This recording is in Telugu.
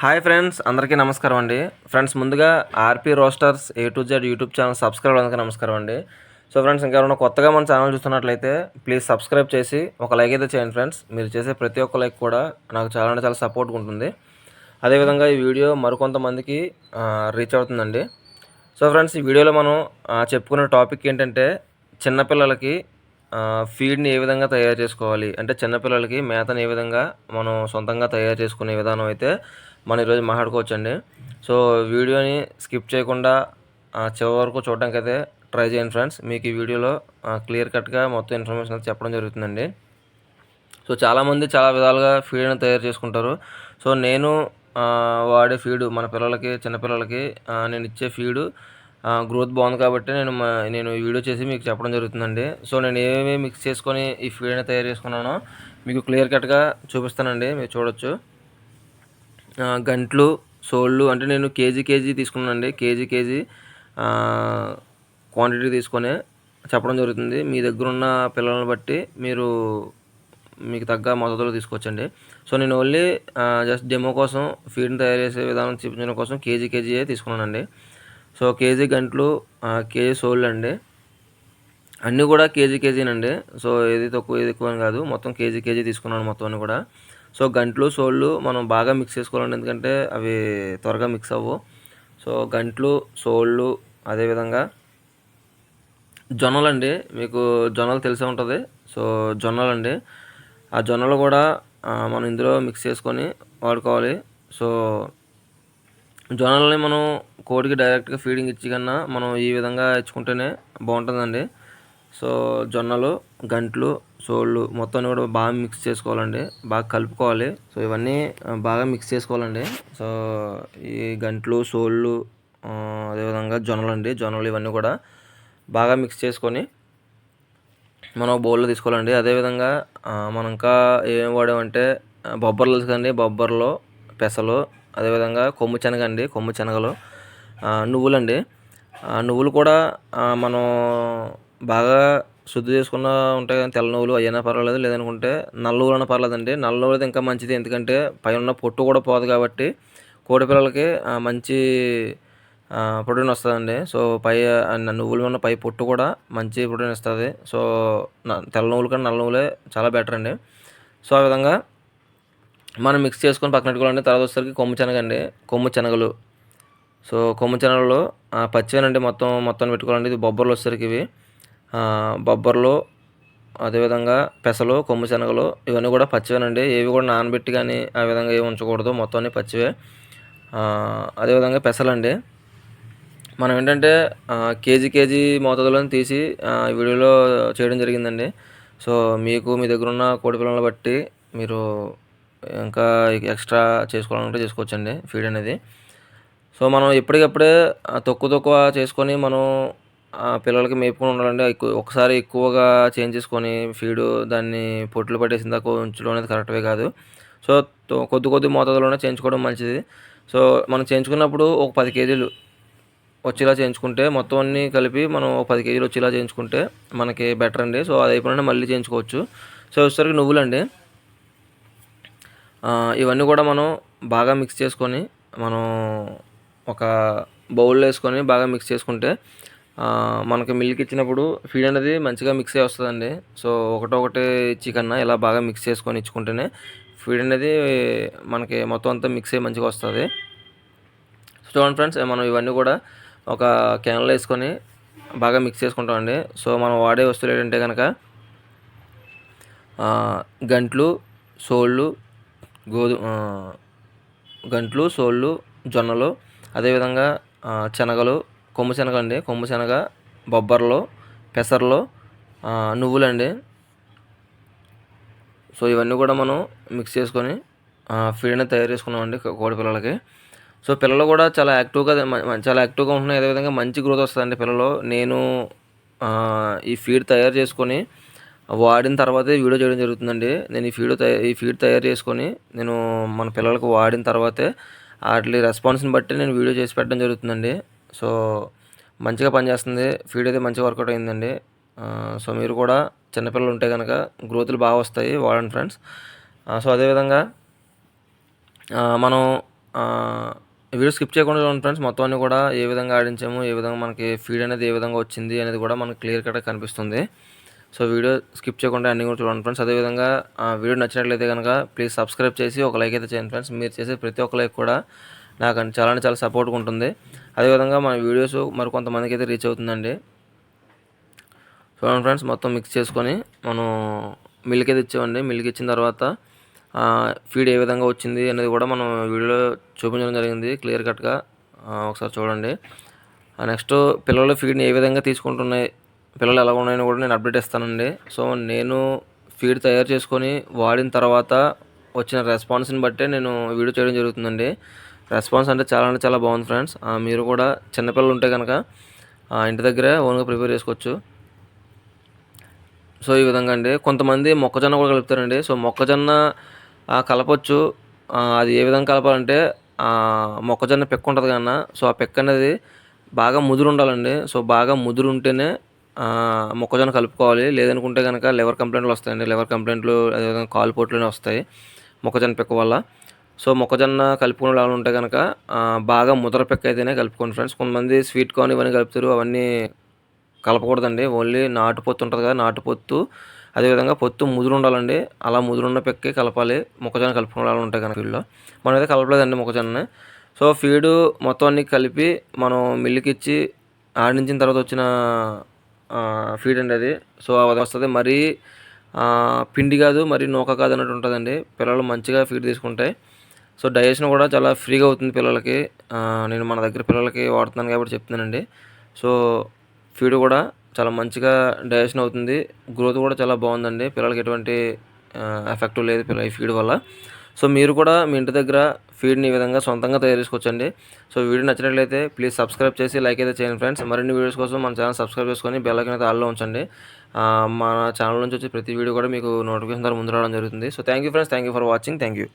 హాయ్ ఫ్రెండ్స్ అందరికీ నమస్కారం అండి. ఫ్రెండ్స్ ముందుగా RP roasters A to Z YouTube channel subscribe అవ్వడానికి నమస్కారం అండి. సో ఫ్రెండ్స్ ఇంకా కొత్తగా మన ఛానల్ చూస్తున్నట్లయితే ప్లీజ్ సబ్స్క్రైబ్ చేసి ఒక లైక్ అయితే చేయండి ఫ్రెండ్స్. మీరు చేసే ప్రతి ఒక్క లైక్ కూడా నాకు చాలా అంటే చాలా సపోర్ట్గా ఉంటుంది. అదేవిధంగా ఈ వీడియో మరికొంతమందికి రీచ్ అవుతుందండి. సో ఫ్రెండ్స్ ఈ వీడియోలో మనం చెప్పుకునే టాపిక్ ఏంటంటే చిన్నపిల్లలకి ఫీడ్ని ఏ విధంగా తయారు చేసుకోవాలి? అంటే చిన్నపిల్లలకి మేతను ఏ విధంగా మనం సొంతంగా తయారు చేసుకునే విధానం అయితే మనం ఈరోజు మాట్లాడుకోవచ్చండి సో వీడియోని స్కిప్ చేయకుండా చివరి వరకు చూడడానికి అయితే ట్రై చేయండి ఫ్రెండ్స్. మీకు ఈ వీడియోలో క్లియర్ కట్గా మొత్తం ఇన్ఫర్మేషన్ అయితే చెప్పడం జరుగుతుందండి. సో చాలామంది చాలా విధాలుగా ఫీడ్ని తయారు చేసుకుంటారు. సో నేను వాడే ఫీడు మన పిల్లలకి చిన్నపిల్లలకి నేను ఇచ్చే ఫీడు గ్రోత్ బాగుంది కాబట్టి నేను నేను ఈ వీడియో చేసి మీకు చెప్పడం జరుగుతుందండి. సో నేను ఏమేమి మిక్స్ చేసుకొని ఈ ఫీడ్ని తయారు చేసుకున్నానో మీకు క్లియర్ కట్గా చూపిస్తానండి. మీరు చూడొచ్చు. గంట్లు సోళ్ళు అంటే నేను కేజీ కేజీ తీసుకున్నానండి. కేజీ కేజీ క్వాంటిటీ తీసుకొని చెప్పడం జరుగుతుంది. మీ దగ్గర ఉన్న పిల్లలను బట్టి మీరు మీకు తగ్గ మద్దతులు తీసుకోవచ్చండి. సో నేను ఓన్లీ జస్ట్ డెమో కోసం ఫీడ్ని తయారు చేసే విధానం చూపించడం కోసం కేజీ కేజీయే తీసుకున్నానండి. సో కేజీ గంటలు కేజీ సోళ్ళు అండి అన్నీ కూడా కేజీ కేజీనండి. సో ఏది తక్కువ ఏది ఎక్కువ అని కాదు. మొత్తం కేజీ కేజీ తీసుకున్నాను మొత్తం అన్ని కూడా. సో గంటలు సోళ్ళు మనం బాగా మిక్స్ చేసుకోవాలండి. ఎందుకంటే అవి త్వరగా మిక్స్ అవ్వు. సో గంటలు సోళ్ళు అదేవిధంగా జొన్నలు అండి మీకు జొన్నలు తెలిసే ఉంటుంది. సో జొన్నలు అండి ఆ జొన్నలు కూడా మనం ఇందులో మిక్స్ చేసుకొని వాడుకోవాలి. సో జొన్నలని మనం కోడికి డైరెక్ట్గా ఫీడింగ్ ఇచ్చి కన్నా మనం ఈ విధంగా ఇచ్చుకుంటేనే బాగుంటుందండి. సో జొన్నలు గంట్లు సోళ్ళు మొత్తం కూడా బాగా మిక్స్ చేసుకోవాలండి బాగా కలుపుకోవాలి. సో ఇవన్నీ బాగా మిక్స్ చేసుకోవాలండి. సో ఈ గంట్లు సోళ్ళు అదేవిధంగా జొన్నలు అండి జొన్నలు ఇవన్నీ కూడా బాగా మిక్స్ చేసుకొని మనం బౌల్లో తీసుకోవాలండి. అదేవిధంగా మనం ఇంకా ఏం వాడామంటే బొబ్బర్లు తెలుసు బొబ్బర్లో బొబ్బర్లు పెసలు అదేవిధంగా కొమ్ము శనగ అండి కొమ్ము శనగలు నువ్వులండి. నువ్వులు కూడా మనం బాగా శుద్ధి చేసుకున్న ఉంటాయి కానీ తెల్ల నువ్వులు అయినా పర్వాలేదు. లేదనుకుంటే నల్ల నువ్వులు నువ్వులైనా పర్లేదండి నల్ల నువ్వులు ఇంకా మంచిది. ఎందుకంటే పైన ఉన్న పొట్టు కూడా పోదు కాబట్టి కోడి పిల్లలకి మంచి ప్రోటీన్ వస్తుందండి. సో పై నువ్వుల ఉన్న పై పొట్టు కూడా మంచి ప్రోటీన్ ఇస్తుంది. సో న- తెల్ల నువ్వులు కన్నా నల్ల నువ్వులే చాలా బెటర్ అండి. సో ఆ విధంగా మనం మిక్స్ చేసుకొని పక్కన పెట్టుకోవాలండి తర్వాత వచ్చేసరికి కొమ్ము శనగ అండి. కొమ్ము శనగలు. సో కొమ్ము శనగలు పచ్చివేనండి మొత్తం మొత్తం పెట్టుకోవాలండి. ఇది బొబ్బర్లు వచ్చేసరికి ఇవి. బొబ్బర్లు అదేవిధంగా పెసలు కొమ్ము శనగలు ఇవన్నీ కూడా పచ్చివేనండి. ఏవి కూడా నానబెట్టి కానీ ఆ విధంగా ఏమి ఉంచకూడదు. మొత్తం అన్ని పచ్చివే. అదేవిధంగా పెసలండి. మనం ఏంటంటే కేజీ కేజీ మోతాదులో తీసి వీడియోలో చేయడం జరిగిందండి. సో మీకు మీ దగ్గర ఉన్న కోడి పిల్లలను బట్టి మీరు ఇంకా ఎక్స్ట్రా చేసుకోవాలంటే చేసుకోవచ్చండి ఫీడ్ అనేది. సో మనం ఎప్పటికప్పుడే తక్కువ తక్కువ చేసుకొని మనం పిల్లలకి మేపుకొని ఉండాలండి ఎక్కువ ఒకసారి ఎక్కువగా చేంజ్ చేసుకొని ఫీడు దాన్ని పొట్లు పట్టేసిన దాకా ఉంచడం అనేది కరెక్ట్వే కాదు. సో కొద్ది కొద్ది మోతాదులోనే చేయించుకోవడం మంచిది. సో మనం చేయించుకున్నప్పుడు ఒక పది కేజీలు వచ్చేలా చేయించుకుంటే మొత్తం అన్నీ కలిపి మనం ఒక పది కేజీలు వచ్చేలా చేయించుకుంటే మనకి బెటర్ అండి. సో అది అయిపోయినా మళ్ళీ చేయించుకోవచ్చు. సో వచ్చేసరికి నువ్వులండి. ఇవన్నీ కూడా మనం బాగా మిక్స్ చేసుకొని మనం ఒక బౌల్లో వేసుకొని బాగా మిక్స్ చేసుకుంటే మనకి మిల్క్ ఇచ్చినప్పుడు ఫీడ్ అనేది మంచిగా మిక్స్ అయ్యి వస్తుందండి. సో ఒకటొకటి ఇచ్చి కన్నా ఇలా బాగా మిక్స్ చేసుకొని ఇచ్చుకుంటేనే ఫీడ్ అనేది మనకి మొత్తం అంతా మిక్స్ అయ్యి మంచిగా వస్తుంది. సో చూడండి ఫ్రెండ్స్ మనం ఇవన్నీ కూడా ఒక క్యాన్లో వేసుకొని బాగా మిక్స్ చేసుకుంటామండి. సో మనం వాడే వస్తువులు ఏంటంటే కనుక గంట్లు సోళ్ళు గోధు గంట్లు సోళ్ళు జొన్నలు అదేవిధంగా శనగలు కొమ్ము శనగ అండి. కొమ్ము శనగ బొబ్బర్లు పెసర్లు నువ్వులండి. సో ఇవన్నీ కూడా మనం మిక్స్ చేసుకొని ఫీడ్ని తయారు చేసుకున్నామండి కోడి పిల్లలకి. సో పిల్లలు కూడా చాలా యాక్టివ్గా చాలా యాక్టివ్గా ఉంటున్నాయి. అదేవిధంగా మంచి గ్రోత్ వస్తుందండి పిల్లలు. నేను ఈ ఫీడ్ తయారు చేసుకొని వాడిన తర్వాతే వీడియో చేయడం జరుగుతుందండి. నేను ఈ ఫీడ్ తయారు ఈ ఫీడ్ తయారు చేసుకొని నేను మన పిల్లలకు వాడిన తర్వాతే వాటి రెస్పాన్స్ని బట్టి నేను వీడియో చేసి పెట్టడం జరుగుతుందండి. సో మంచిగా పనిచేస్తుంది. ఫీడ్ అయితే మంచిగా వర్కౌట్ అయిందండి. సో మీరు కూడా చిన్నపిల్లలు ఉంటే కనుక గ్రోత్లు బాగా వస్తాయి వాడండి ఫ్రెండ్స్ సో అదేవిధంగా మనం వీడియో స్కిప్ చేయకుండా చూడండి ఫ్రెండ్స్ మొత్తం అన్ని కూడా ఏ విధంగా ఆడించాము ఏ విధంగా మనకి ఫీడ్ అనేది ఏ విధంగా వచ్చింది అనేది కూడా మనకి క్లియర్ కట్గా కనిపిస్తుంది. సో వీడియో స్కిప్ చేయకుండా అన్ని కూడా చూడండి ఫ్రెండ్స్ అదేవిధంగా వీడియో నచ్చినట్లయితే కనుక ప్లీజ్ సబ్స్క్రైబ్ చేసి ఒక లైక్ అయితే చేయండి ఫ్రెండ్స్ మీరు చేసే ప్రతి ఒక్క లైక్ కూడా నాకు అంటే చాలా అంటే చాలా సపోర్ట్గా ఉంటుంది అదేవిధంగా మన వీడియోస్ మరి కొంతమందికి అయితే రీచ్ అవుతుందండి. చూడండి ఫ్రెండ్స్ మొత్తం మిక్స్ చేసుకొని మనం మిల్క్ అయితే ఇచ్చామండి. మిల్క్ ఇచ్చిన తర్వాత ఫీడ్ ఏ విధంగా వచ్చింది అనేది కూడా మనం వీడియోలో చూపించడం జరిగింది క్లియర్ కట్గా ఒకసారి చూడండి. నెక్స్ట్ పిల్లలు ఫీడ్ని ఏ విధంగా తీసుకుంటున్నాయి పిల్లలు ఎలా ఉన్నాయని కూడా నేను అప్డేట్ ఇస్తానండి. సో నేను ఫీడ్ తయారు చేసుకొని వాడిన తర్వాత వచ్చిన రెస్పాన్స్ని బట్టే నేను వీడియో చేయడం జరుగుతుందండి. రెస్పాన్స్ అంటే చాలా అంటే చాలా బాగుంది ఫ్రెండ్స్. మీరు కూడా చిన్నపిల్లలు ఉంటే కనుక ఇంటి దగ్గరే ఓన్గా ప్రిపేర్ చేసుకోవచ్చు. సో ఈ విధంగా అండి. కొంతమంది మొక్కజొన్న కూడా కలుపుతారండి. సో మొక్కజొన్న కలపచ్చు. అది ఏ విధంగా కలపాలంటే మొక్కజొన్న పెక్క ఉంటుంది కన్నా సో ఆ పెక్క అనేది బాగా ముదురు ఉండాలండి. సో బాగా ముదురు ఉంటేనే మొక్కజొన్న కలుపుకోవాలి. లేదనుకుంటే కనుక లివర్ కంప్లైంట్లు వస్తాయండి. లివర్ కంప్లైంట్లు అదేవిధంగా కాలు పోట్లునే వస్తాయి మొక్కజొన్న పెక్క వల్ల. సో మొక్కజొన్న కలుపుకునే వాళ్ళు ఉంటే కనుక బాగా ముద్ర పెక్క అయితేనే కలుపుకోండి ఫ్రెండ్స్. కొంతమంది స్వీట్ కార్న్ ఇవన్నీ కలుపుతారు అవన్నీ కలపకూడదండి. ఓన్లీ నాటు పొత్తు ఉంటుంది కదా నాటు పొత్తు. అదేవిధంగా పొత్తు ముదురు ఉండాలండి. అలా ముదురున్న పెక్కే కలపాలి మొక్కజొన్న కలుపుకునే వాళ్ళు ఉంటాయి కనుక వీళ్ళు మనం అయితే కలపలేదండి మొక్కజొన్న సో ఫీడు మొత్తం అన్ని కలిపి మనం మిల్లుకి ఇచ్చి ఆడించిన తర్వాత వచ్చిన ఫీడ్ అండి అది. సో అది వస్తుంది. మరీ పిండి కాదు మరి నూక కాదు అన్నట్టు ఉంటుందండి. పిల్లలు మంచిగా ఫీడ్ తీసుకుంటాయి సో డైజెషన్ కూడా చాలా ఫ్రీగా అవుతుంది పిల్లలకి. నేను మన దగ్గర పిల్లలకి వాడుతున్నాను కాబట్టి చెప్తున్నానండి. సో ఫీడ్ కూడా చాలా మంచిగా డైజెషన్ అవుతుంది. గ్రోత్ కూడా చాలా బాగుందండి. పిల్లలకి ఎటువంటి ఎఫెక్ట్ లేదు పిల్లల ఈ ఫీడ్ వల్ల. సో మీరు కూడా మీ ఇంటి దగ్గర ఫీడ్ని ఈ విధంగా సొంతంగా తయారు చేసుకోవచ్చండి. సో వీడియో నచ్చినట్లయితే ప్లీజ్ సబ్స్క్రైబ్ చేసి లైక్ అయితే చేయండి ఫ్రెండ్స్. మరిన్ని వీడియోస్ కోసం మన ఛానల్ సబ్స్క్రైబ్ చేసుకొని బెల్ ఐకన్ అయితే ఆల్లో ఉంచండి. మన ఛానల్ నుంచి వచ్చి ప్రతి వీడియో కూడా మీకు నోటిఫికేషన్ ద్వారా ముందు రావడం జరుగుతుంది. So thank you friends. Thank you for watching. Thank you